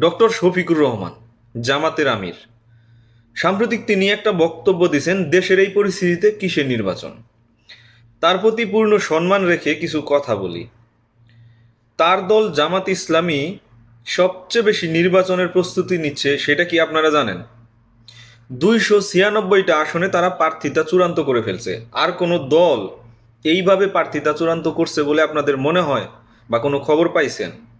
Doctor Shafiqur Rahman, জামাতের আমির। সাম্প্রতিক তিনি একটা বক্তব্য দিয়েছেন দেশের এই পরিস্থিতিতে কিসের নির্বাচন? তার প্রতি পূর্ণ সম্মান রেখে কিছু কথা বলি। তার দল জামাত ইসলামী সবচেয়ে বেশি নির্বাচনের প্রস্তুতি নিচ্ছে, সেটা কি আপনারা জানেন? দুইশো ছিয়ানব্বইটা আসনে তারা প্রার্থিতা চূড়ান্ত করে ফেলছে। আর কোনো দল এইভাবে প্রার্থিতা চূড়ান্ত করছে বলে আপনাদের মনে হয় বা কোনো খবর পাইছেন?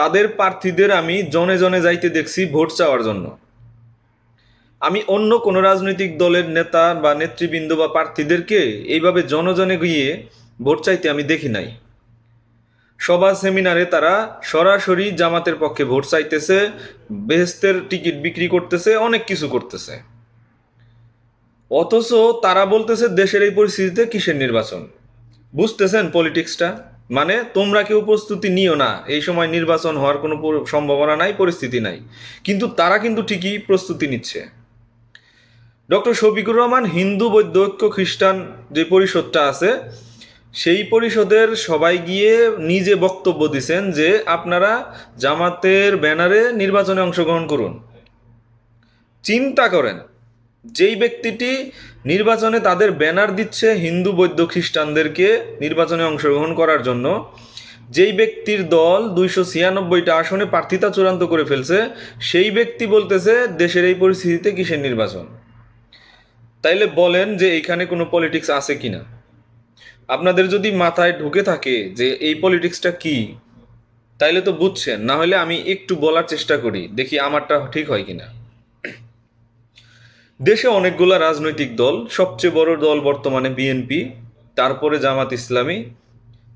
তাদের প্রার্থীদের আমি জনে জনে যাইতে দেখছি ভোট চাওয়ার জন্য। আমি অন্য কোনো রাজনৈতিক দলের নেতা বা নেতৃবৃন্দ বা প্রার্থীদেরকে এইভাবে জনজনে গিয়ে ভোট চাইতে আমি দেখি নাই। সভা সেমিনারে তারা সরাসরি জামাতের পক্ষে ভোট চাইতেছে, বেহেস্তের টিকিট বিক্রি করতেছে, অনেক কিছু করতেছে। অথচ তারা বলতেছে, দেশের এই পরিস্থিতিতে কিসের নির্বাচন? বুঝতেছেন পলিটিক্সটা? মানে তোমরা কেউ প্রস্তুতি নিও না। এই সময় নির্বাচন হওয়ার কোনো সম্ভাবনা নাই, পরিস্থিতি নাই। কিন্তু তারা কিন্তু ঠিকই প্রস্তুতি নিচ্ছে। ডক্টর শফিকুর রহমান হিন্দু, বৌদ্ধ, ঐক্য, খ্রিস্টান যে পরিষদটা আছে, সেই পরিষদের সবাই গিয়ে নিজে বক্তব্য দিচ্ছেন যে আপনারা জামাতের ব্যানারে নির্বাচনে অংশগ্রহণ করুন। চিন্তা করেন যেই ব্যক্তিটি নির্বাচনে তাদের ব্যানার দিচ্ছে হিন্দু বৌদ্ধ খ্রিস্টানদেরকে নির্বাচনে অংশগ্রহণ করার জন্য, যেই ব্যক্তির দল দুইশো ছিয়ানব্বইটা আসনে প্রার্থিতা চূড়ান্ত করে ফেলছে, সেই ব্যক্তি বলতেছে, দেশের এই পরিস্থিতিতে কিসের নির্বাচন? তাইলে বলেন যে এইখানে কোনো পলিটিক্স আছে কিনা। আপনাদের যদি মাথায় ঢুকে থাকে যে এই পলিটিক্সটা কি, তাইলে তো বুঝছেন। না হলে আমি একটু বলার চেষ্টা করি, দেখি আমারটা ঠিক হয় কিনা। দেশে অনেকগুলো রাজনৈতিক দল, সবচেয়ে বড় দল বর্তমানে বিএনপি, তারপরে জামাত ইসলামী,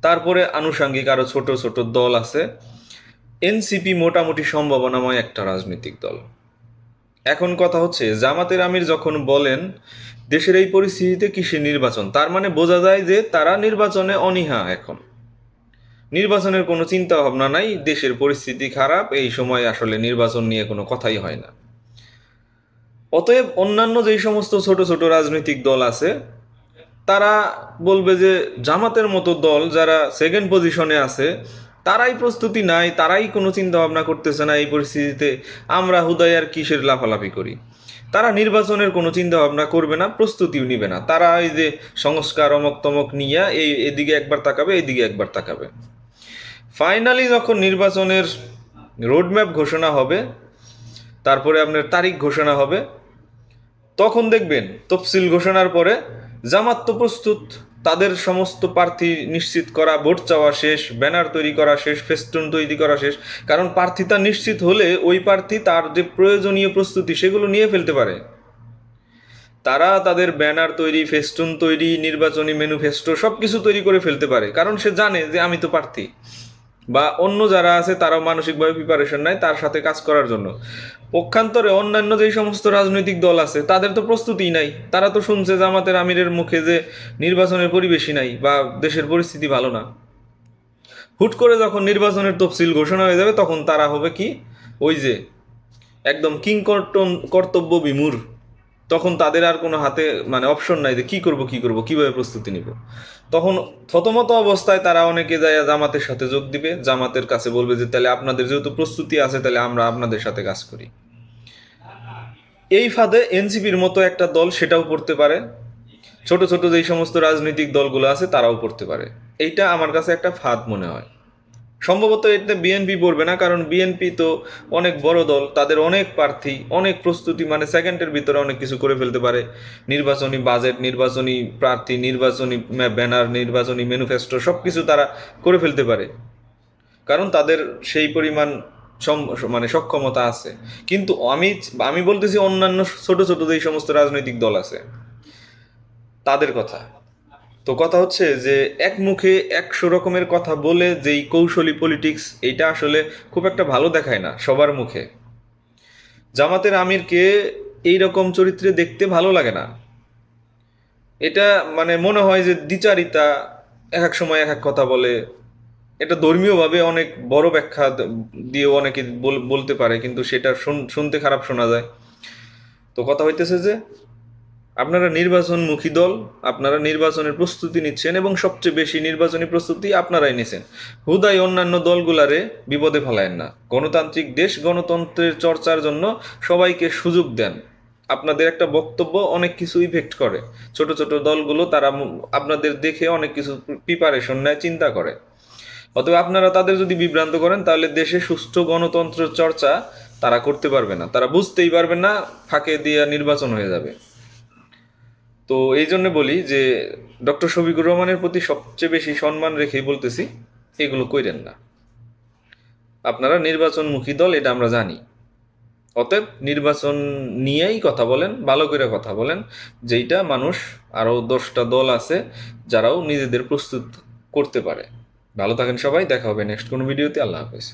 তারপরে আনুষাঙ্গিক আরও ছোট ছোট দল আছে। এনসিপি মোটামুটি সম্ভাবনাময় একটা রাজনৈতিক দল। এখন কথা হচ্ছে, জামাতের আমির যখন বলেন, দেশের এই পরিস্থিতিতে কিসের নির্বাচন? তার মানে বোঝা যায় যে তারা নির্বাচনে অনীহা এখন। নির্বাচনের কোনো চিন্তা ভাবনা নাই, দেশের পরিস্থিতি খারাপ, এই সময় আসলে নির্বাচন নিয়ে কোনো কথাই হয় না। অতএব অন্যান্য যেই সমস্ত ছোট ছোট রাজনৈতিক দল আছে, তারা বলবে যে জামাতের মতো দল যারা সেকেন্ড পজিশনে আছে, তারাই প্রস্তুতি নাই, তারাই কোনো চিন্তা ভাবনা করতেছে না এই পরিস্থিতিতে, আমরা হুদায় আর কিসের লাফালাফি করি? তারা নির্বাচনের কোনো চিন্তা ভাবনা করবে না, প্রস্তুতিও নিবে না। তারা এই যে সংস্কার অমক তমক নিয়ে এই এদিকে একবার তাকাবে, এইদিকে একবার তাকাবে। ফাইনালি যখন নির্বাচনের রোডম্যাপ ঘোষণা হবে, তারপরে আপনার তারিখ ঘোষণা হবে তখন দেখবেন তফসিল ঘোষণার পরে জামাত তো প্রস্তুত, তাদের সমস্ত প্রার্থী নিশ্চিত করা, ভোট চাওয়া শেষ, ব্যানার তৈরি করা শেষ, ফেস্টুন তৈরি করা শেষ। কারণ প্রার্থিতা নিশ্চিত হলে ওই প্রার্থী তার যে প্রয়োজনীয় প্রস্তুতি সেগুলো নিয়ে ফেলতে পারে। তারা তাদের ব্যানার তৈরি, ফেস্টুন তৈরি, নির্বাচনী ম্যানিফেস্টো সব কিছু তৈরি করে ফেলতে পারে। কারণ সে জানে যে আমি তো প্রার্থী। বা অন্য যারা আছে, তারাও মানসিকভাবে প্রিপারেশন নেয় তার সাথে কাজ করার জন্য। পক্ষান্তরে অন্যান্য যেই সমস্ত রাজনৈতিক দল আছে, তাদের তো প্রস্তুতিই নাই। তারা তো শুনছে জামাতের আমিরের মুখে যে নির্বাচনের পরিবেশই নাই বা দেশের পরিস্থিতি ভালো না। হুট করে যখন নির্বাচনের তফসিল ঘোষণা হয়ে যাবে, তখন তারা হবে কি? ওই যে একদম কিং কর্তব্য বিমূর। তখন তাদের আর কোনো হাতে মানে অপশন নাই যে কি করব কি করব, কীভাবে প্রস্তুতি নিব। তখন থতমত অবস্থায় তারা অনেকে যায় জামাতের সাথে যোগ দিবে। জামাতের কাছে বলবে যে, তাহলে আপনাদের যেহেতু প্রস্তুতি আছে, তাহলে আমরা আপনাদের সাথে কাজ করি। এই ফাঁদে এনসিপির মতো একটা দল সেটাও পড়তে পারে। ছোট ছোট যেই সমস্ত রাজনৈতিক দলগুলো আছে, তারাও পড়তে পারে। এইটা আমার কাছে একটা ফাঁদ মনে হয়। সম্ভবত এতে বিএনপি পড়বে না, কারণ বিএনপি তো অনেক বড় দল, তাদের অনেক প্রার্থী, অনেক প্রস্তুতি মানে সেকেন্ডের ভিতরে অনেক কিছু করে ফেলতে পারে। নির্বাচনী বাজেট নির্বাচনী প্রার্থী, নির্বাচনী ব্যানার নির্বাচনী ম্যানিফেস্টো সব কিছু তারা করে ফেলতে পারে। কারণ তাদের সেই পরিমাণ মানে সক্ষমতা আছে। কিন্তু আমি আমি বলতেছি অন্যান্য ছোট ছোট যেই সমস্ত রাজনৈতিক দল আছে। তাদের কথা। তো কথা হচ্ছে যে এক মুখে একশো রকমের কথা বলে যেই কৌশলী পলিটিক্স এইটা আসলে খুব একটা ভালো দেখায় না সবার মুখে। জামাতের আমিরকে এই রকম চরিত্রে দেখতে ভালো লাগে না। এটা মানে মনে হয় যে দ্বিচারিতা, এক এক সময় এক এক কথা বলে। এটা ধর্মীয়ভাবে অনেক বড় ব্যাখ্যা দিয়েও অনেকে বল- বলতে পারে, কিন্তু সেটা শুন- শুনতে খারাপ শোনা যায়। তো কথা হইতেছে যে আপনারা নির্বাচনমুখী দল, আপনারা নির্বাচনের প্রস্তুতি নিচ্ছেন এবং সবচেয়ে বেশি নির্বাচনী প্রস্তুতি আপনারাই নিছেন। হুদাই অন্যান্য দলগুলারে বিপদে ফেলায়েন না। গণতান্ত্রিক দেশ, গণতন্ত্রের চর্চার জন্য সবাইকে সুযোগ দেন। আপনাদের একটা বক্তব্য অনেক কিছু ইফেক্ট করে। ছোট ছোট দলগুলো তারা আপনাদের দেখে অনেক কিছু প্রিপারেশন নেয়, চিন্তা করে। অতএব আপনারা তাদের যদি বিভ্রান্ত করেন, তাহলে দেশে সুষ্ঠু গণতন্ত্র চর্চা তারা করতে পারবে না। তারা বুঝতেই পারবে না, ফাঁকে দিয়ে নির্বাচন হয়ে যাবে। তো এই জন্য বলি যে ডক্টর শফিকুর রহমানের প্রতি সবচেয়ে বেশি সম্মান রেখেই বলতেছি, এগুলো কইরেন না। আপনারা নির্বাচনমুখী দল, এটা আমরা জানি। অতএব নির্বাচন নিয়েই কথা বলেন, ভালো করে কথা বলেন, যেইটা মানুষ আরও দশটা দল আছে, যারাও নিজেদের প্রস্তুত করতে পারে। ভালো থাকেন সবাই, দেখা হবে নেক্সট কোনো ভিডিওতে, আল্লাহ হাফেজ।